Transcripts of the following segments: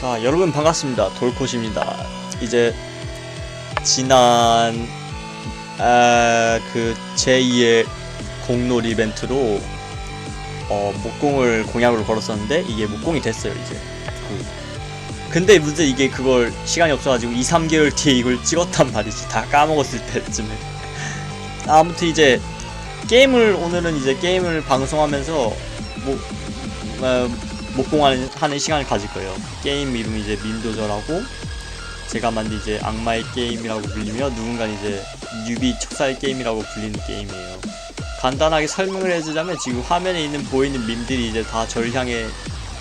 자 여러분 반갑습니다. 돌콧입니다. 이제 지난 아, 그 제2의 공놀 이벤트로 어, 목공을 공약으로 걸었었는데 이게 목공이 됐어요 이제. 그, 근데 문제 이게 그걸 시간이 없어가지고 2, 3개월 뒤에 이걸 찍었단 말이지. 다 까먹었을 때쯤에. 아무튼 이제 게임을 오늘은 이제 게임을 방송하면서 뭐 어, 목공하는 하는 시간을 가질 거예요. 게임 이름이 이제 민 조절하고 제가 만든 이제 악마의 게임이라고 불리며 누군가 이제 뉴비 척살 게임이라고 불리는 게임이에요. 간단하게 설명을 해주자면 지금 화면에 있는 보이는 밈들이 이제 다 저를 향해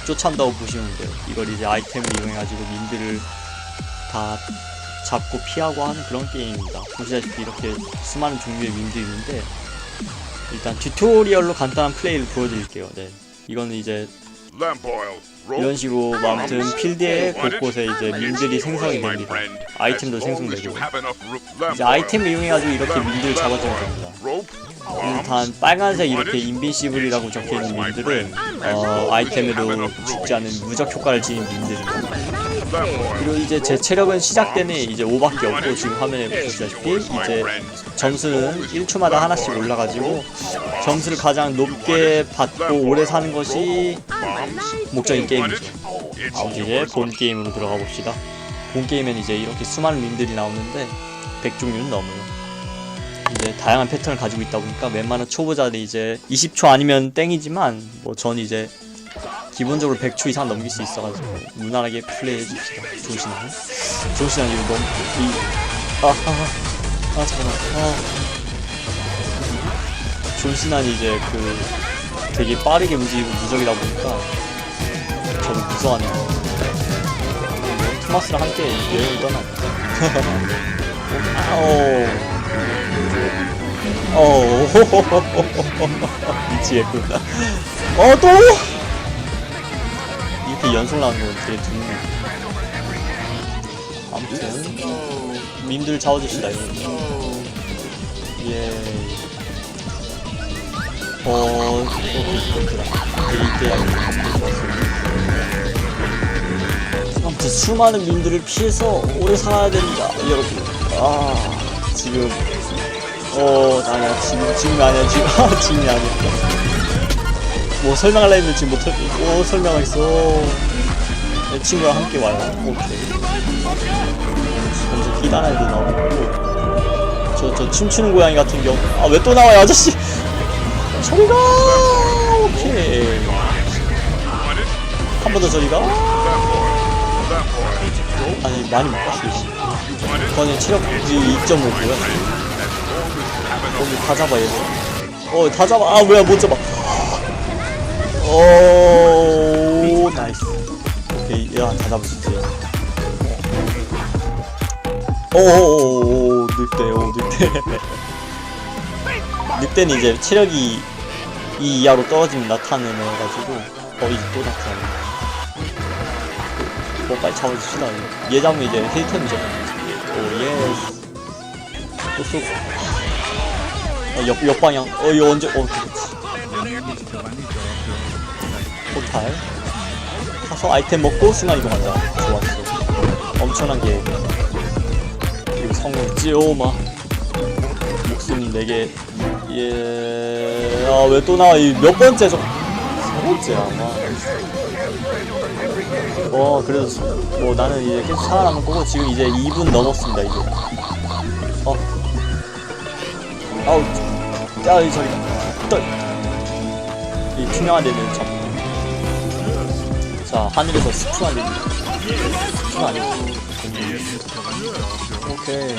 쫓아온다고 보시면 돼요. 이걸 이제 아이템을 이용해가지고 밈들을 다 잡고 피하고 하는 그런 게임입니다. 보시다시피 이렇게 수많은 종류의 밈들이 있는데 일단 튜토리얼로 간단한 플레이를 보여드릴게요. 네. 이거는 이제. 이런 식으로 뭐 아무튼 필드에 곳곳에 이제 민들이 생성이 됩니다. 아이템도 생성되고 이제 아이템을 이용해가지고 이렇게 민들을 잡아주면 됩니다. 일단 빨간색 이렇게 인빈시블이라고 적혀있는 민들은 어, 아이템에도 죽지 않은 무적 효과를 지닌 민들입니다. 그리고 이제 제 체력은 시작 때는 이제 5밖에 없고 지금 화면에 보시다시피 이제 점수는 1초마다 하나씩 올라가지고 점수를 가장 높게 받고 오래 사는 것이 목적인 게임이죠. 아무튼 이제 본 게임으로 들어가 봅시다. 본 게임엔 이제 이렇게 수많은 밈들이 나오는데 100종류는 넘어요. 이제 다양한 패턴을 가지고 있다 보니까 웬만한 초보자들이 이제 20초 아니면 땡이지만 뭐 전 이제 기본적으로 100초 이상 넘길 수 있어가지고 무난하게 플레이해 줍시다. 조신한. 조신한 이거 너무 이 아, 아, 아, 아 잠깐만. 아. 존신한 이제 그 되게 빠르게 움직이고 무적이다 보니까 저도 무서워하네요. 토마스랑 함께 여행을 떠나. 아오. 어, 미치겠구나. 어, 또! 이렇게 연속 나오는 건 되게 드문네. 아무튼, 민들 잡아주시다, 이거. 예. 어, 아무튼, 수많은 민들을 피해서 오래 살아야 됩니다, 여러분. 아, 지금. 어, 아니야, 지금, 지금이 아니야, 지금, 아, 지금이 아니야. 뭐 설명하려 했는데 지금 못할, 뭐 설명하겠어. 내 친구랑 함께 와요. 오케이. 먼저 애들 나오고. 저, 저 춤추는 고양이 같은 경우. 아, 왜 또 나와요, 아저씨? 저리 가! 오케이. 한 번 더 저리 가. 아니, 많이 못 갔어요. 저는 체력 2.5고요. 거기 다 잡아 얘들 어 다 잡아 아 뭐야 못 잡아 오 나이스. 오케이. 야다 잡을 수 있지. 오오오오 늑대 오 늑대. 늑대는 이제 체력이 2 이하로 떨어지면 나타내는 해가지고 어 이제 또 나타나네 뭐 빨리 잡아주시다. 얘 잡으면 이제 힐템이죠 오 예스. 또 쏘고. 어, 옆, 옆방향. 어, 이거 언제, 어, 그렇지. 포탈. 가서 아이템 먹고 순간 이동하자. 좋았어. 엄청난 게. 그리고 성공. 찌오마. 목숨 4개. 예. 아, 왜 또 나와? 이 몇 번째 저. 세 번째 아마. 어, 그래도, 수- 뭐, 나는 이제 계속 살아남을 거고, 지금 이제 2분 넘었습니다, 이제. 어. 아우, 야, 이 저기, 떠. 이 투명한 데는 참. 자, 하늘에서 스프가 내리. 스프가 아니고. 오케이.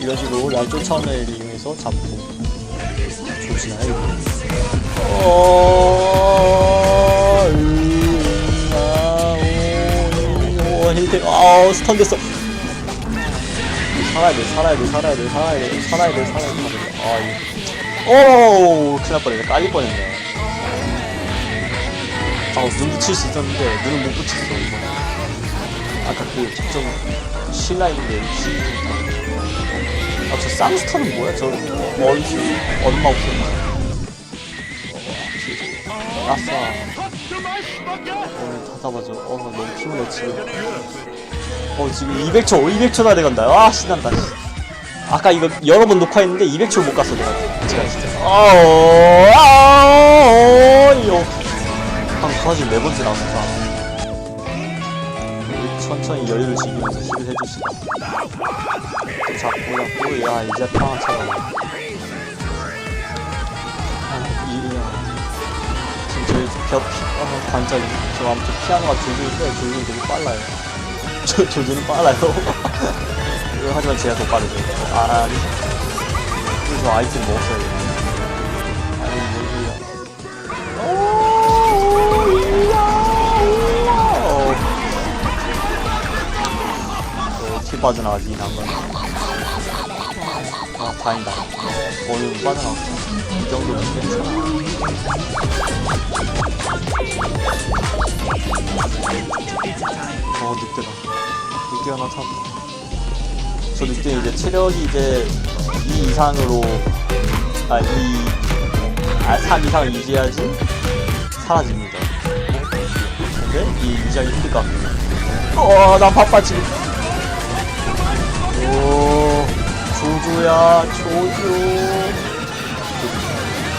이런 식으로 날 쫓아오는 애를 이용해서 잡고. 조심하여, 이거. 어, 음, 아, 아우, 스턴 됐어. 살아야 돼, 살아야 돼, 살아야 돼, 살아야 돼, 살아야 돼, 살아야 돼. 아, 이거. 오, 큰일 날 뻔했네. 깔릴 뻔했네. 아, 눈 붙일 수 있었는데, 눈을 못 붙였어, 이거. 아까 그, 좀, 신라 있는데, 시. 아, 저 쌍스타는 뭐야? 저, 머리, 얼마 없었나? 아싸. 오늘 다 잡아줘. 어, 너무 피곤해, 지금. 어, 지금 200초, 200초나 돼간다. 아, 신난다, 씨. 아까 이거 여러 번 녹화했는데 200초 못 갔어, 내가. 제가 진짜. 이거. 한 부하지 네 번째 우리 천천히 여유를 즐기면서 힐을 해줍시다. 또 잡고, 잡고, 야, 이제 평화 찾아와. 아. 지금 저희 벽, 아, 관짝이. 저 아무튼 피아노가 조준인데, 조준이 되게 빨라요. 저, 조준은 빨라요. 하지만 제가 더 빠르죠. 아, 아니. 그래서 저 아이템 먹었어야 빠져나가지, 이 난건. 아, 다행이다. 오늘 빠져나갔어. 이 정도면 괜찮아. 어, 늑대다. 늑대 하나 타고. 저 늑대 이제 체력이 이제 2 이상으로, 아, 2, 아, 3 이상을 유지해야지 사라집니다. 근데 이 유지하기 힘들 것 같아요. 어, 나 바빠, 지금. 조조야, 조조.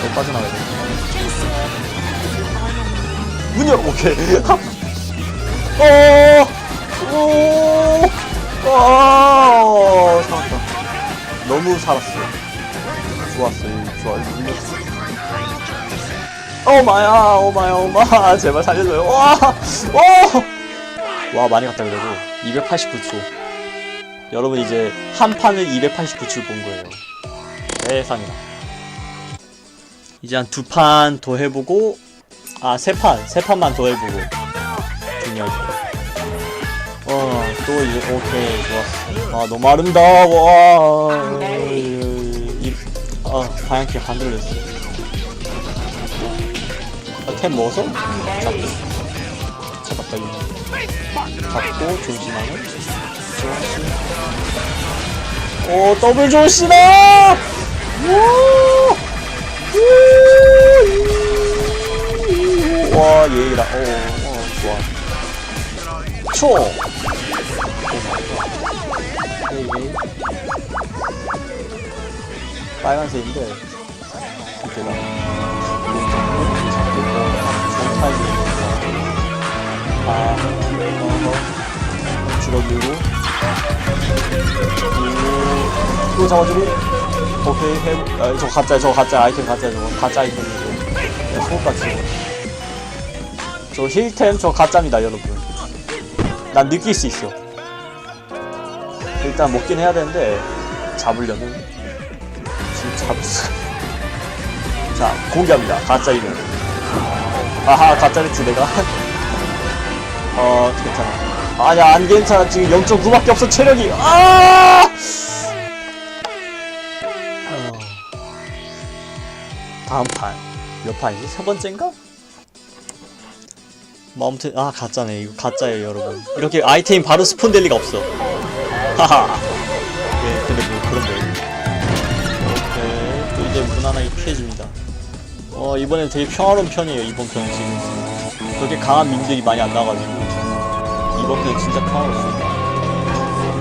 더 빠져나가야 돼. 문 열어, 오케이. 어, 오, 어, 살았다. 너무 살았어. 좋았어, 요 좋아, 물렸어. 오 마야, 오 마야, 오 마, 제발 살려줘요. 와, 오, 와 많이 갔다 그래도 289초. 여러분 이제 한 판을 289초 본 거예요. 세상에나. 이제 한 두 판 더 해보고, 아 세 판, 세 판만 더 해보고 중요하죠. 어, 또 이제 오케이 좋았어. 아 너무 아름다워. 아, 이, 아 방향키 반들렸어. 아, 템 먹어서 잡고 잡았다 이거. 잡고 조심하는. 오 더블! 우! 와 얘기다. 오, 어 좋아. 초! 오 빨간색인데 좋은 타이밍이니까 아 어허 줄어들고 또 잡아주고 오케이 해, 아, 저 가짜 저 가짜 아이템 가짜 저거 가짜 아이템이고 네, 소금까지 저 힐템 저 가짜입니다 여러분 난 느낄 수 있어 일단 먹긴 해야 되는데 잡으려면 지금 잡을 수. 자 공개합니다. 가짜 이름. 아하 가짜랬지 내가. 어 괜찮아. 아니야 안 괜찮아 지금 0.9밖에 없어 체력이. 아! 어. 다음 판. 몇 판이지? 세 번째인가? 뭐 아무튼 아 가짜네 이거 가짜예요 여러분 이렇게 아이템이 바로 스폰 될 리가 없어 하하 네 근데 뭐 그런 거예요 오케이 또 이제 무난하게 피해줍니다 어 이번엔 되게 평화로운 편이에요 이번 편은 지금 그렇게 강한 민들이 많이 안 나와가지고 이번 편은 진짜 평화롭습니다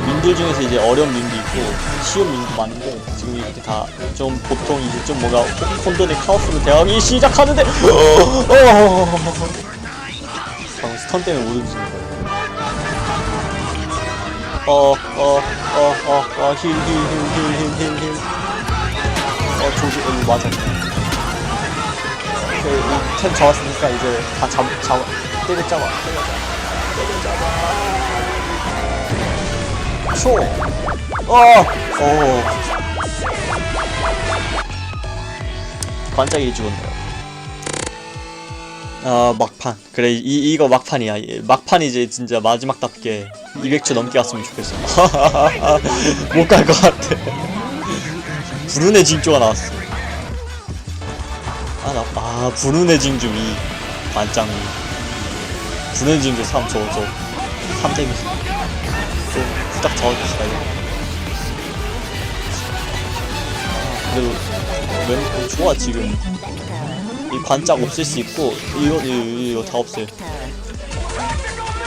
민들 중에서 이제 어려운 민도 있고 쉬운 민도 많은데 지금 이렇게 다 좀 보통 이제 좀 뭔가 혼돈의 카오스로 대하기 시작하는데 어, 방금 스턴 때문에 못 움직인 거예요 어, 어, 어, 어, 어, 힐, 힐, 힐, 힐, 힐, 힐, 힐. 어, 조지, 어, 맞아. 오케이, 이템 잡았으니까 이제 다 잡, 잡아, 때려 잡아, 때려 잡아. 초! 어! 어. 반짝이 죽었네요. 아 막판 그래 이 이거 막판이야 이- 막판 이제 진짜 마지막답게 200초 넘게 갔으면 좋겠어 못 갈 것 같아 불운의 징조가 나왔어 아 나 아 불운의 징조 2 반짱 2 불운의 징조 3 저거 저 3 데미지 좀후 딱 이거 아, 그래도 웬 좋아 지금 이 반짝 없앨 수 있고 이거 이거, 이거 다 없애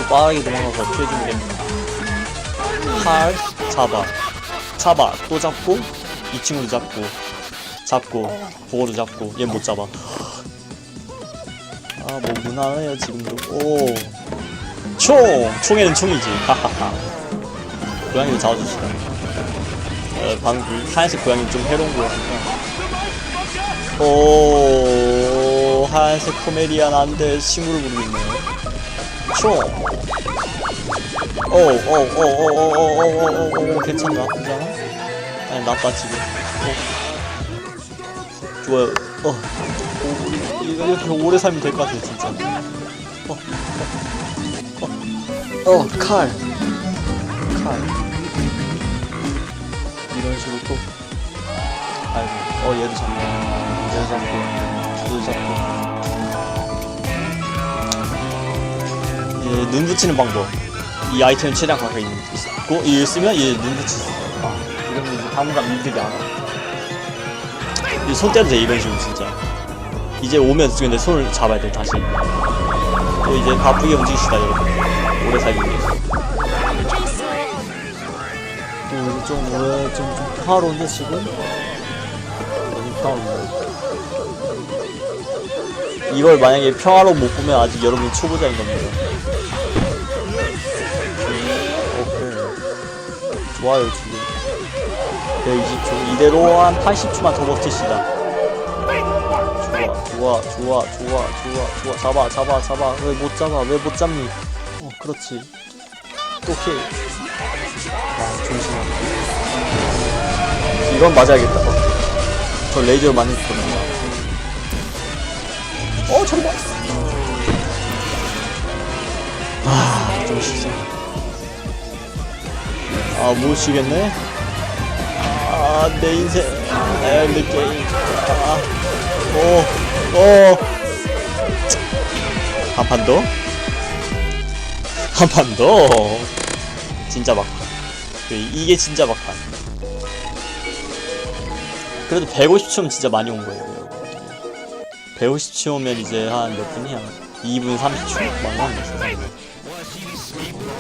빠르게 도망가서 피해주면 됩니다. 팔 잡아 잡아 또 잡고 이 친구도 잡고 잡고 보고도 잡고 얘 못 잡아. 아 뭐 무난해요 지금도. 오 총! 총에는 총이지. 하하하. 고양이도 잡아줍시다. 어, 방금 그 하얀색 고양이 좀 해로운 거 같으니까. 오, 하얀색 코메디안 안돼 친구를 부르고 있네. 총! 오, 오, 오, 오, 오, 오, 오, 오, 오, 오, 괜찮나? 괜찮아? 아니, 나빠, 지금. 오. 좋아요. 어. 오, 이렇게 오래 살면 될 것 같아요, 진짜. 어. 어, 칼. 칼. 이런 식으로 또. 아이고, 어, 얘도 잡고. 얘도 잡고. 얘도 잡고. 얘, 눈 붙이는 방법. 이 아이템 최대한 가까이 있고, 이걸 쓰면 얘 눈 붙이 있어. 아, 이러면 이제 당분간 민들이 안 와. 이손 떼도 돼, 이런 식으로, 진짜. 이제 오면 근데 손을 잡아야 돼, 다시. 또 이제 바쁘게 움직이시다, 여러분. 오래 살기 위해서. 좀 오래 좀, 좀 평화로운데 지금? 너무 평화로운데 이걸 만약에 평화로 못 보면 아직 여러분 초보자인 겁니다. 오케이. 좋아요 지금. 120초 이대로 한 80초만 더 버티시다. 좋아 좋아 좋아 좋아 좋아. 좋아 잡아 잡아 잡아. 왜 못 잡아? 왜 못 잡니? 어 그렇지. 또 킬. 아 조심하게 이건 맞아야겠다. 어. 저 레이저 많이 있거든요 어 저리 봐 아좀 쉬자. 아못 쉬겠네? 아 내 인생. 내 게임. 아 오 오. 한 판 더? 한 판 더? 진짜 막판. 그래, 이게 진짜 막판 그래도 150초면 진짜 많이 온 거예요. 여러분 150초면 이제 한 몇 분이야? 2분 30초? 많이 한 거죠.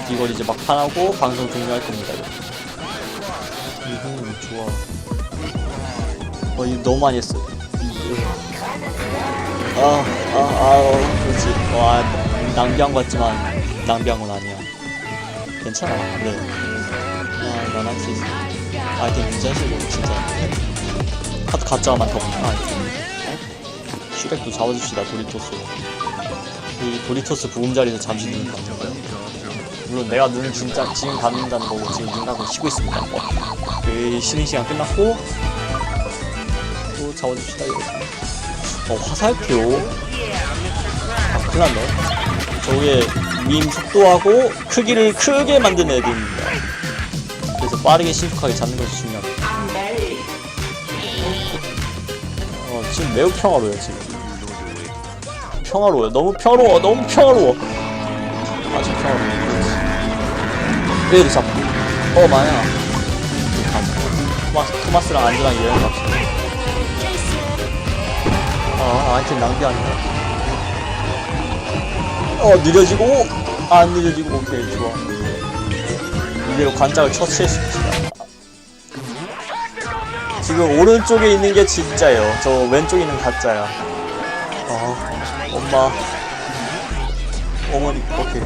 이걸 이제 막판 하고 방송 종료할 겁니다. 이거 좋아. 어 이거 너무 많이 했어 아 아아 아, 어, 그렇지. 와 낭비한 것 같지만 낭비한 건 아니야. 괜찮아. 네. 아, 난할수 있어. 아이템 문제시고 진짜 카드 가짜가 많다 보니까 슈렉도 잡아줍시다 도리토스. 이 도리토스 보금자리에서 잠시 눈을 감는 거예요. 물론 내가 눈을 진짜 지금 감는다는 거고 지금 눈 감고 쉬고 있습니다. 어. 그 쉬는 시간 끝났고 또 잡아줍시다 이거. 어 화살표. 아 큰일났네. 저게 밈 속도하고 크기를 크게 만드는 애들입니다. 그래서 빠르게 신속하게 잡는 것이 중요합니다 어, 지금 매우 평화로워요 지금. 평화로워요. 너무 평화로워 너무 평화로워. 아주 평화로워. 얘를 잡고 어 마야 토마스, 토마스랑 안드랑 여행 갑시다 아 아이템 낭비하네 어 느려지고? 안 느려지고? 오케이 좋아. 이대로 관짝을 처치해줍시다 지금 오른쪽에 있는 게 진짜예요. 저 왼쪽에 있는 가짜야. 아 엄마. 어머니 오케이.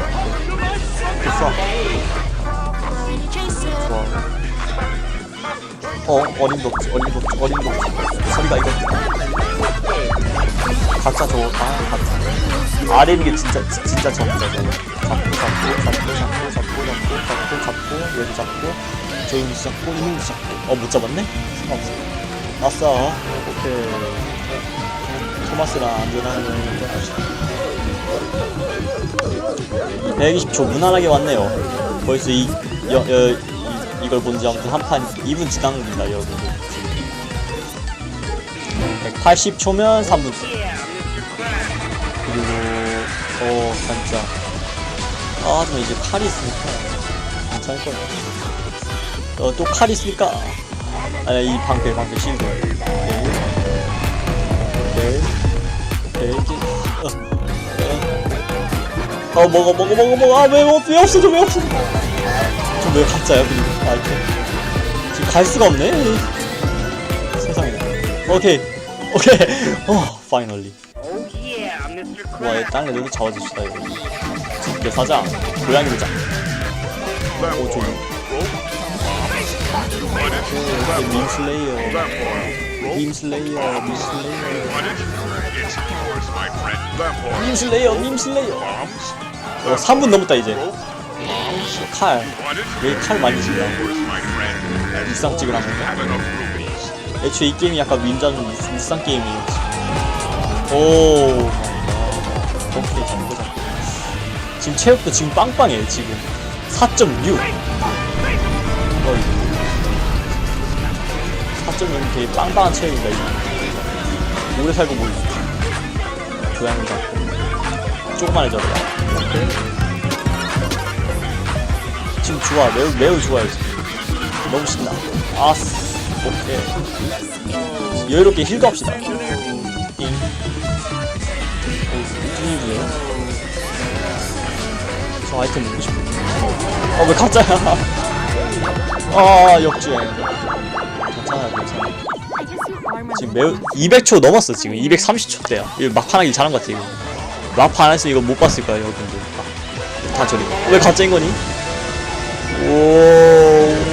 됐어. 좋아. 어 어림도 없지 어림도 없지 어림도 없지 소리가 이거. 가짜 저거 아 가짜. 아래 있는 게 진짜 지- 진짜 저거 잡고 잡고 잡고 잡고 잡고 잡고 잡고 잡고 얘도 잡고 저 이놈도 잡고 이놈도 잡고. 어 못 잡았네? 상관없어? 아싸 오케이. 토마스랑 안전하는 거 120초 무난하게 왔네요. 벌써 이, 여, 여, 이 이걸 본지 아무튼 한판 2분 지난 겁니다 여러분. 180초면 3분. 그리고 어 진짜. 아 하지만 이제 칼이 있으니까 괜찮을 거야 어또 칼이 있으니까 아니 이 방패 방패 실드 오케이. 오케이. 오케이. 어, 어. 어 먹어 먹어 먹어 먹어. 아왜 왜 없어져 왜 없어져 좀왜 가짜야 그리고. 아이템 지금 갈 수가 없네. 세상에. 오케이. 오케이. 어 파이널리 와, 얘 땅에 여기 잡아줍시다, 이거. 이제 사자. 고양이 보자. 오, 저기. 오, 밈슬레이어. 밈슬레이어, 밈슬레이어. 밈슬레이어, 밈슬레이어. 어, 3분 넘었다, 이제. 칼. 여기 칼 많이 준다. 일상찍으란 건가? 애초에 이 게임이 약간 윈자는 일- 일상 게임이에요. 오. 오케이 잘 보자. 지금 체력도 지금 빵빵해요 지금 4.6 4.6은 되게 빵빵한 체력이다 이거? 오래 살고 몰라 고양이 잡고 조그만해져라 지금 좋아. 매우 매우 좋아요 지금. 너무 신나. 아스. 오케이. 여유롭게 잉 뚱이네요. 저 아이템 먹고 싶어. 어, 왜 가짜야? 아, 역주행. 괜찮아, 괜찮아. 지금 매우 200초 넘었어, 지금. 230초 대야. 이거 막판 하기 잘한 것 같아, 이거. 막판 안 했으면 이거 못 봤을 거야, 여러분들. 아, 다 저리. 왜 가짜인 거니? 오,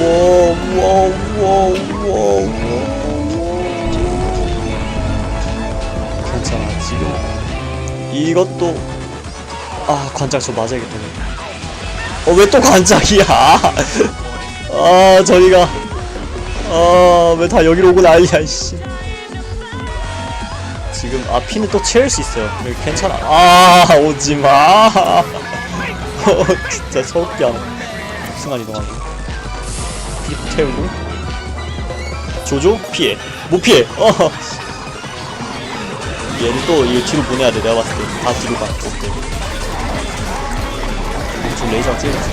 오, 오, 오, 오, 오. 괜찮아, 지금. 이것도 아 관장 저 맞아야겠다 어왜 또 관장이야 아 저리가 아왜 다 여기로 오고 난리야 씨. 지금 아 피는 또 채울 수 있어요. 여기 괜찮아. 아 오지마. 어, 진짜 서럽게 하네. 순간 이동하고. 피 태우고. 조조? 피해. 못 피해? 어. 얘는 또 이거 뒤로 보내야 돼. 내가 봤을 때. 다 뒤로 가. 오케이. 지금 레이저가 찌르지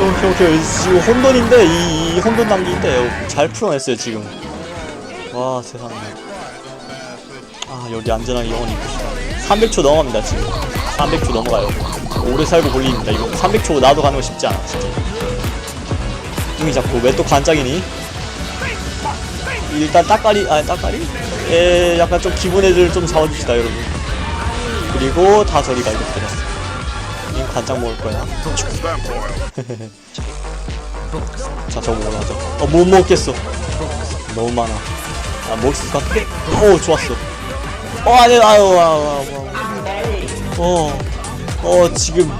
오케이 오케이 지금 혼돈인데 이, 이 혼돈 단계인데 잘 풀어냈어요 지금. 와 세상에. 아 여기 안전하게 영원히 있읍시다. 300초 넘어갑니다 지금. 300초 넘어가요. 오래 살고 볼립니다 이거. 300초 나도 가는 거 쉽지 않아 진짜. 뚱이 잡고 왜또 관짝이니? 일단 따까리 아 따까리? 예 약간 좀 기본 애들 좀 잡아줍시다 여러분. 그리고 다 저리 가 이것들은 님 간장 먹을 거야? 자 저거 먹으러 가자. 어못 먹겠어? 너무 많아. 아 먹을 수 있을 것 같아? 오 좋았어. 어 아니 아유 아유 아유 아유 어 어 지금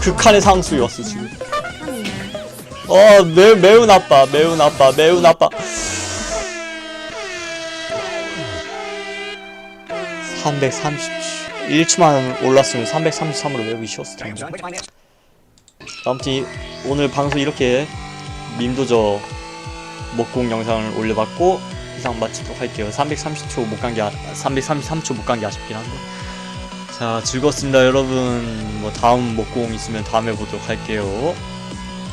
극한의 상수이 왔어 지금. 어 매우 매우 나빠 매우 나빠 매우 나빠. 330 1초만 올랐으면 333으로 외우기 쉬웠을 텐데. 아무튼 이- 오늘 방송 이렇게 밈도저 먹공 영상을 올려봤고 이상 마치도록 할게요. 330초 못 간 게 333초 못 간 게 아쉽긴 한데. 자 즐거웠습니다 여러분. 뭐 다음 먹공 있으면 다음에 보도록 할게요